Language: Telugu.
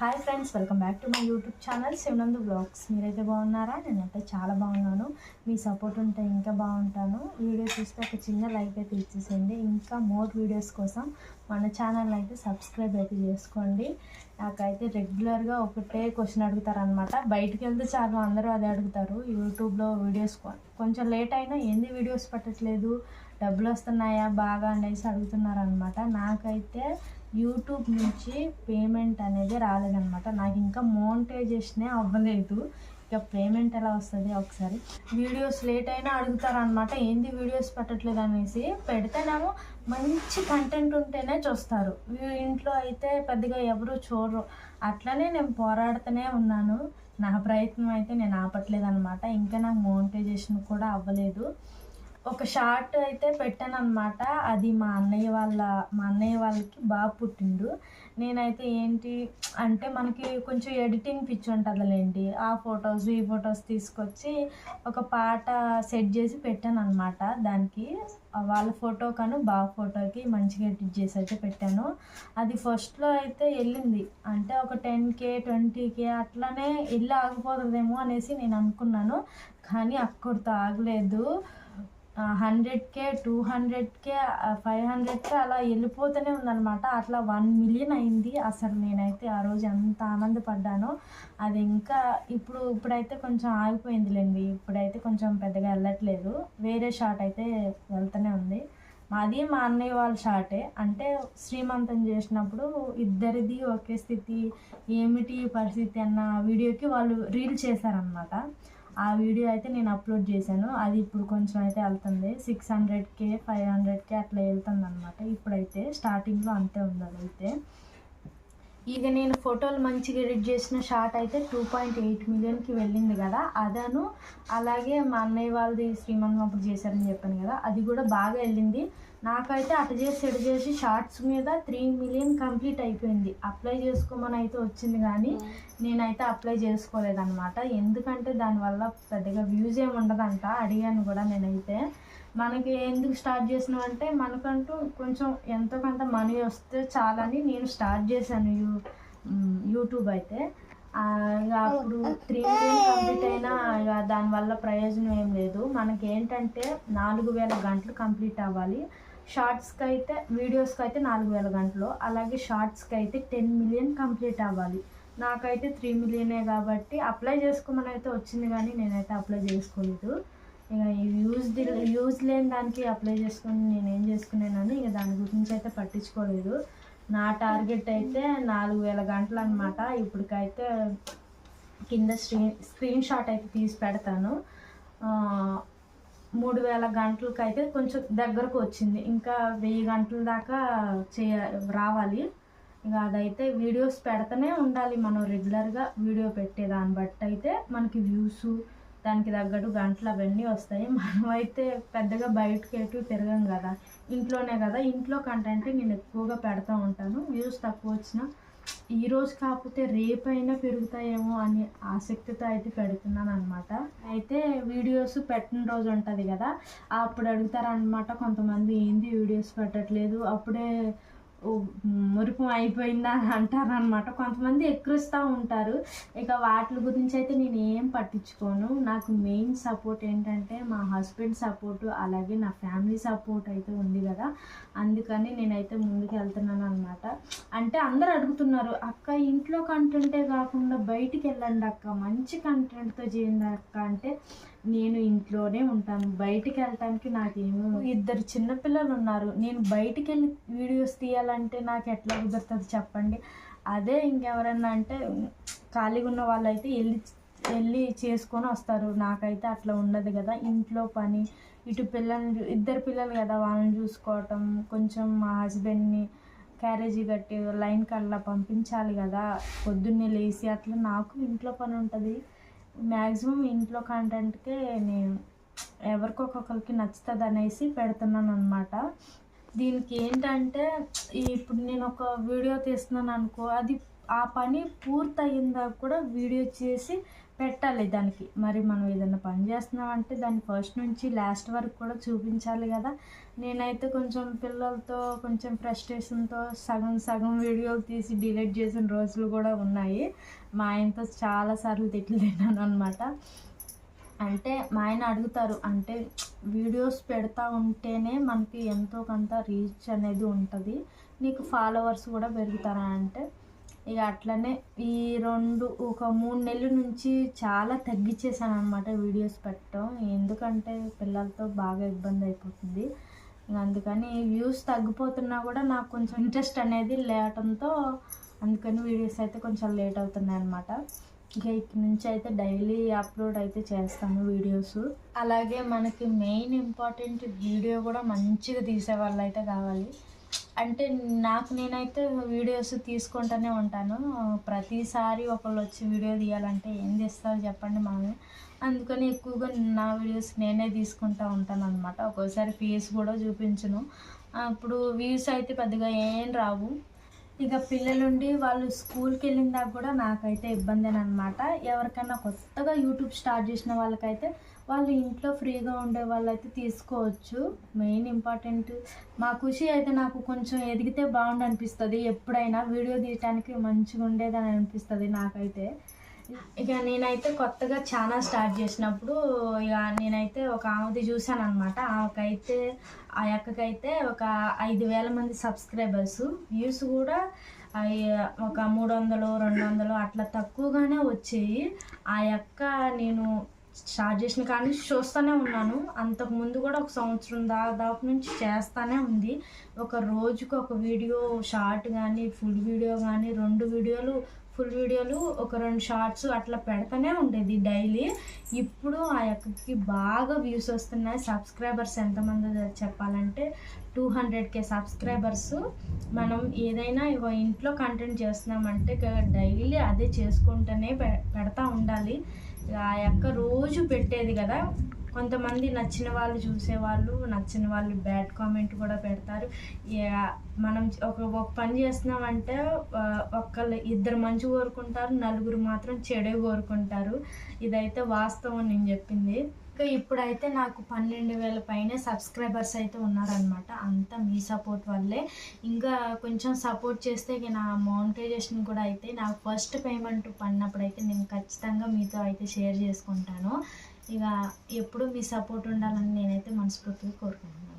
Hi friends welcome back to my YouTube channel Sivanandu blogs మీరైతే బాగున్నారా? నేనైతే చాలా బాగున్నాను. మీ సపోర్ట్ ఉంటే ఇంకా బాగుంటాను. వీడియో చూస్తే ఒక చిన్న లైక్ అయితే ఇచ్చేసేయండి. ఇంకా మోర్ వీడియోస్ కోసం మన ఛానల్ అయితే సబ్స్క్రైబ్ అయితే చేసుకోండి. నాకైతే రెగ్యులర్గా ఒకటే క్వశ్చన్ అడుగుతారనమాట బయటికి వెళ్తే చాలు అందరూ అదే అడుగుతారు. యూట్యూబ్లో వీడియోస్ కొంచెం లేట్ అయినా ఏంది వీడియోస్ పెట్టట్లేదు? డబ్బులు వస్తున్నాయా? బాగా అనేసి అడుగుతున్నారు అనమాట నాకైతే యూట్యూబ్ నుంచి పేమెంట్ అనేది రాలేదనమాట నాకు ఇంకా మోనిటైజేషనే అవ్వలేదు. ఇక పేమెంట్ ఎలా వస్తుంది ఒకసారి. వీడియోస్ లేట్ అయినా అడుగుతారనమాట ఏంది వీడియోస్ పెట్టట్లేదు అనేసి. పెడితేనేమో మంచి కంటెంట్ ఉంటేనే చూస్తారు. ఇంట్లో అయితే పెద్దగా ఎవరు చూడరు. అట్లనే నేను పోరాడుతూనే ఉన్నాను. నా ప్రయత్నం అయితే నేను ఆపట్లేదు అనమాట ఇంకా నాకు మోనిటైజేషన్ కూడా అవ్వలేదు. ఒక షార్ట్ అయితే పెట్టాను అనమాట అది మా అన్నయ్య వాళ్ళ మా అన్నయ్య వాళ్ళకి బాగా పుట్టిండు. నేనైతే ఏంటి అంటే మనకి కొంచెం ఎడిటింగ్ పిచ్చి ఉంటుందిలేండి. ఆ ఫొటోస్ ఈ ఫొటోస్ తీసుకొచ్చి ఒక పాట సెట్ చేసి పెట్టాను అనమాట దానికి వాళ్ళ ఫోటో కాను బాగా ఫోటోకి మంచిగా ఎడిట్ చేసి అయితే పెట్టాను. అది ఫస్ట్లో అయితే వెళ్ళింది. అంటే ఒక టెన్ కే ట్వంటీ కే అట్లానే వెళ్ళి ఆగిపోతుందేమో అనేసి నేను అనుకున్నాను. కానీ అక్కడితో ఆగలేదు. హండ్రెడ్కే టూ హండ్రెడ్కే ఫైవ్ హండ్రెడ్కే అలా వెళ్ళిపోతూనే ఉందన్నమాట. అట్లా వన్ మిలియన్ అయింది అసలు నేనైతే ఆ రోజు ఎంత ఆనందపడ్డానో. అది ఇంకా ఇప్పుడు ఇప్పుడైతే కొంచెం ఆగిపోయిందిలేండి. ఇప్పుడైతే కొంచెం పెద్దగా వెళ్ళట్లేదు. వేరే షాట్ అయితే వెళ్తూనే ఉంది. మాది మా అన్నయ్య వాళ్ళ షాటే. అంటే శ్రీమంతం చేసినప్పుడు ఇద్దరిది ఒకే స్థితి ఏమిటి పరిస్థితి అన్న వీడియోకి వాళ్ళు రీల్ చేశారనమాట ఆ వీడియో అయితే నేను అప్లోడ్ చేశాను. అది ఇప్పుడు కొంచెం అయితే వెళ్తుంది. సిక్స్ హండ్రెడ్కే ఫైవ్ హండ్రెడ్కే అట్లా వెళ్తుంది అనమాట ఇప్పుడైతే స్టార్టింగ్లో అంతే ఉంది అదైతే ఇక నేను ఫోటోలు మంచిగా ఎడిట్ చేసిన షార్ట్ అయితే టూ పాయింట్ ఎయిట్ మిలియన్కి వెళ్ళింది కదా అదను అలాగే మా అన్నయ్య వాళ్ళది శ్రీమంతం అప్పుడు చేశారని చెప్పాను కదా అది కూడా బాగా వెళ్ళింది. నాకైతే అటు చేసి ఎడు చేసి షార్ట్స్ మీద త్రీ మిలియన్ కంప్లీట్ అయిపోయింది. అప్లై చేసుకోమని అయితే వచ్చింది కానీ నేనైతే అప్లై చేసుకోలేదన్నమాట. ఎందుకంటే దానివల్ల పెద్దగా వ్యూస్ ఏమి ఉండదంట అడిగాను కూడా నేనైతే. మనకి ఎందుకు స్టార్ట్ చేసినాం అంటే మనకంటూ కొంచెం ఎంతో కొంత మనీ వస్తే చాలని నేను స్టార్ట్ చేశాను యూ యూట్యూబ్ అయితే. ఇక అప్పుడు త్రీ మిలియన్ కంప్లీట్ అయినా ఇక దానివల్ల ప్రయోజనం ఏం లేదు. మనకి ఏంటంటే నాలుగు వేల గంటలు కంప్లీట్ అవ్వాలి. షార్ట్స్కి అయితే వీడియోస్కి అయితే నాలుగు వేల గంటలు. అలాగే షార్ట్స్కి అయితే టెన్ మిలియన్ కంప్లీట్ అవ్వాలి. నాకైతే త్రీ మిలియనే కాబట్టి అప్లై చేసుకోమని అయితే వచ్చింది కానీ నేనైతే అప్లై చేసుకోలేదు. ఇక ఈ యూజ్ యూజ్ లేని దానికి అప్లై చేసుకొని నేను ఏం చేసుకున్నానని ఇక దాని గురించి అయితే పట్టించుకోలేదు. నా టార్గెట్ అయితే నాలుగు వేల గంటలు అనమాట ఇప్పటికైతే కింద స్క్రీన్ స్క్రీన్ షాట్ అయితే తీసి పెడతాను. మూడు వేల గంటలకు అయితే కొంచెం దగ్గరకు వచ్చింది. ఇంకా వెయ్యి గంటల దాకా చేయ రావాలి. ఇక అదైతే వీడియోస్ పెడతనే ఉండాలి మనం రెగ్యులర్గా వీడియో పెట్టే దాన్ని బట్టి అయితే మనకి వ్యూస్ దానికి తగ్గట్టు గంటలు అవన్నీ వస్తాయి. మనమైతే పెద్దగా బయటకి ఎటు తిరగం కదా. ఇంట్లోనే కదా. ఇంట్లో కంటెంట్ నేను ఎక్కువగా పెడతా ఉంటాను. వ్యూస్ తక్కువ వచ్చిన ఈ రోజు కాకపోతే రేపైనా పెరుగుతాయేమో అని ఆసక్తితో అయితే పెడుతున్నాను అనమాట అయితే వీడియోస్ పెట్టిన రోజు ఉంటుంది కదా. అప్పుడు అడుగుతారనమాట కొంతమంది ఏంది వీడియోస్ పెట్టట్లేదు. అప్పుడే మురుపు అయిపోయిందా అని అంటారనమాట కొంతమంది ఎక్కిరిస్తూ ఉంటారు. ఇక వాటి గురించి అయితే నేను ఏం పట్టించుకోను. నాకు మెయిన్ సపోర్ట్ ఏంటంటే మా హస్బెండ్ సపోర్ట్ అలాగే నా ఫ్యామిలీ సపోర్ట్ అయితే ఉంది కదా. అందుకని నేనైతే ముందుకు వెళ్తున్నాను అనమాట అంటే అందరు అడుగుతున్నారు అక్క ఇంట్లో కంటెంటే కాకుండా బయటికి వెళ్ళండి అక్క. మంచి కంటెంట్తో చేయండి అక్క. అంటే నేను ఇంట్లోనే ఉంటాను. బయటికి వెళ్ళటానికి నాకేమో ఇద్దరు చిన్నపిల్లలు ఉన్నారు. నేను బయటికి వెళ్ళి వీడియోస్ తీయాలంటే నాకు ఎట్లా కుదురుతుంది చెప్పండి. అదే ఇంకెవరన్నా అంటే ఖాళీగా ఉన్న వాళ్ళైతే వెళ్ళి వెళ్ళి చేసుకొని వస్తారు. నాకైతే అట్లా ఉండదు కదా. ఇంట్లో పని ఇటు పిల్లల్ని చూ- ఇద్దరు పిల్లలు కదా వాళ్ళని చూసుకోవటం కొంచెం మా హస్బెండ్ని క్యారేజీ కట్టి లైన్ కల్లా పంపించాలి కదా. పొద్దున్నే లేచి అట్లా నాకు ఇంట్లో పని ఉంటుంది. మ్యాక్సిమం ఇంట్లో కంటెంట్కే నేను ఎవరికొకరికి నచ్చుతుంది అనేసి పెడుతున్నాను అనమాట దీనికి ఏంటంటే ఇప్పుడు నేను ఒక వీడియో తీస్తున్నాను అనుకో అది ఆ పని పూర్తయిందా కూడా వీడియో చేసి పెట్టాలి దానికి. మరి మనం ఏదైనా పని చేస్తున్నామంటే దాన్ని ఫస్ట్ నుంచి లాస్ట్ వరకు కూడా చూపించాలి కదా. నేనైతే కొంచెం పిల్లలతో కొంచెం ఫ్రస్ట్రేషన్తో సగం సగం వీడియోలు తీసి డిలీట్ చేసిన రోజులు కూడా ఉన్నాయి. మా ఆయనతో చాలాసార్లు తిట్లు తిన్నాను అనమాట అంటే మా ఆయన అడుగుతారు అంటే వీడియోస్ పెడతా ఉంటేనే మనకి ఎంతో కొంత రీచ్ అనేది ఉంటుంది. నీకు ఫాలోవర్స్ కూడా పెరుగుతారా అంటే ఇక అట్లనే ఈ రెండు ఒక మూడు నెలల నుంచి చాలా తగ్గించేసాను అనమాట వీడియోస్ పెట్టడం. ఎందుకంటే పిల్లలతో బాగా ఇబ్బంది అయిపోతుంది. అందుకని వ్యూస్ తగ్గిపోతున్నా కూడా నాకు కొంచెం ఇంట్రెస్ట్ అనేది లేవటంతో అందుకని వీడియోస్ అయితే కొంచెం లేట్ అవుతున్నాయి అనమాట ఇక ఇక్కడి నుంచి అయితే డైలీ అప్లోడ్ అయితే చేస్తాను వీడియోస్. అలాగే మనకి మెయిన్ ఇంపార్టెంట్ వీడియో కూడా మంచిగా తీసే వాళ్ళు అయితే కావాలి. అంటే నాకు నేనైతే వీడియోస్ తీసుకుంటూనే ఉంటాను. ప్రతిసారి ఒకళ్ళు వచ్చి వీడియో తీయాలంటే ఏం తీస్తారు చెప్పండి మామే అందుకని ఎక్కువగా నా వీడియోస్ నేనే తీసుకుంటూ ఉంటాను అనమాట ఒక్కోసారి ఫేస్ కూడా చూపించను. అప్పుడు వ్యూస్ అయితే పెద్దగా ఏం రావు. ఇక పిల్లలుండి వాళ్ళు స్కూల్కి వెళ్ళిన దాకా కూడా నాకైతే ఇబ్బంది అనమాట ఎవరికైనా కొత్తగా యూట్యూబ్ స్టార్ట్ చేసిన వాళ్ళకైతే వాళ్ళు ఇంట్లో ఫ్రీగా ఉండే వాళ్ళైతే తీసుకోవచ్చు. Main important. మా ఖుషి అయితే నాకు కొంచెం ఎదిగితే బాగుండనిపిస్తుంది. ఎప్పుడైనా వీడియో తీయటానికి మంచిగా ఉండేదని అనిపిస్తుంది నాకైతే. ఇక నేనైతే కొత్తగా చాలా స్టార్ట్ చేసినప్పుడు ఇక నేనైతే ఒక ఆమెది చూశాను అనమాట ఆమెకైతే ఆ అక్కకైతే ఒక ఐదు వేల మంది సబ్స్క్రైబర్స్. వ్యూస్ కూడా ఒక మూడు వందలు రెండు వందలు అట్లా తక్కువగానే వచ్చాయి. ఆ యొక్క నేను స్టార్ట్ చేసిన కానీ చూస్తూనే ఉన్నాను. అంతకు ముందు కూడా ఒక సంవత్సరం దాదాపు నుంచి చేస్తూనే ఉంది. ఒక రోజుకు ఒక వీడియో షార్ట్ కానీ ఫుల్ వీడియో కానీ రెండు వీడియోలు ఫుల్ వీడియోలు ఒక రెండు షార్ట్స్ అట్లా పెడతానే ఉండేది డైలీ. ఇప్పుడు ఆ యొక్కకి బాగా వ్యూస్ వస్తున్నాయి. సబ్స్క్రైబర్స్ ఎంతమంది చెప్పాలంటే టూ హండ్రెడ్ కే సబ్స్క్రైబర్స్ మనం ఏదైనా ఇంట్లో కంటెంట్ చేస్తున్నామంటే డైలీ అదే చేసుకుంటూనే పె పెడతా ఉండాలి. ఆ యొక్క రోజు పెట్టేది కదా. కొంతమంది నచ్చిన వాళ్ళు చూసేవాళ్ళు నచ్చిన వాళ్ళు బ్యాడ్ కామెంట్ కూడా పెడతారు. మనం ఒక ఒక పని చేస్తున్నామంటే ఒకళ్ళు ఒక్కళ్ళు ఇద్దరు మంచి కోరుకుంటారు నలుగురు మాత్రం చెడే కోరుకుంటారు. ఇదైతే వాస్తవం నేను చెప్పింది. ఇంకా ఇప్పుడైతే నాకు పన్నెండు వేల పైన సబ్స్క్రైబర్స్ అయితే ఉన్నారనమాట అంతా మీ సపోర్ట్ వల్లే. ఇంకా కొంచెం సపోర్ట్ చేస్తే ఇక నా మౌంటైజేషన్ కూడా అయితే నాకు ఫస్ట్ పేమెంట్ పడినప్పుడు అయితే నేను ఖచ్చితంగా మీతో అయితే షేర్ చేసుకుంటాను. ఇక ఎప్పుడు మీ సపోర్ట్ ఉండాలని నేనైతే మనస్ఫూర్తిగా కోరుకుంటున్నాను.